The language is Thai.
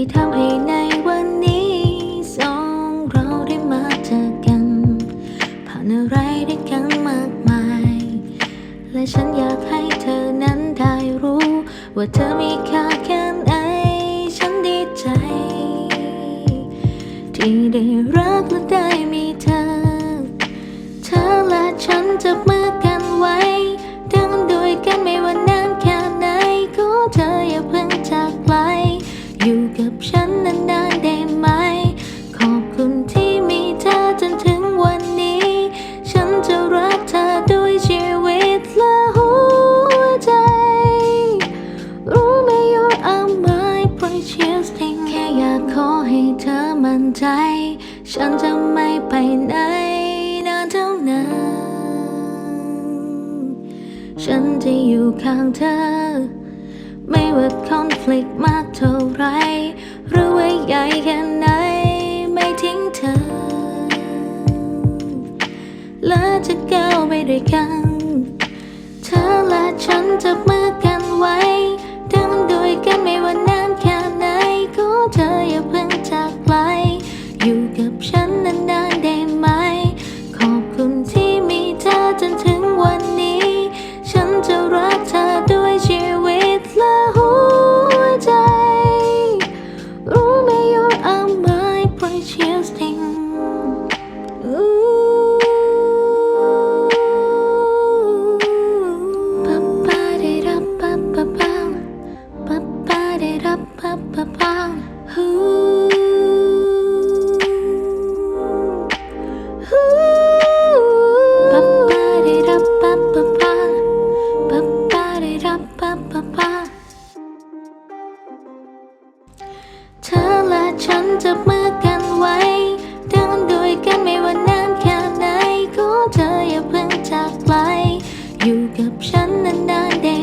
ที่ทำให้ในวันนี้สองเราได้มาเจอกัน ผ่านอะไรได้กันมากมาย และฉันอยากให้เธอนั้นได้รู้ ว่าเธอมีค่าแค่ไหนฉันดีใจ ที่ได้รักและได้มีเธอ เธอและฉันจะไม่ ใจ ฉันจะไม่ไปไหนนานเท่านั้น ฉันจะอยู่ข้างเธอ ไม่ว่าคอนฟ lict มากเท่าไร หรือว่าใหญ่แค่ไหน ไม่ทิ้งเธอ และจะก้าวไปด้วยกัน จับมือกันไว้เดินด้วยกันไม่ว่านานแค่ไหนขอเธออย่าเพิ่งจากไป อยู่กับฉันนานๆได้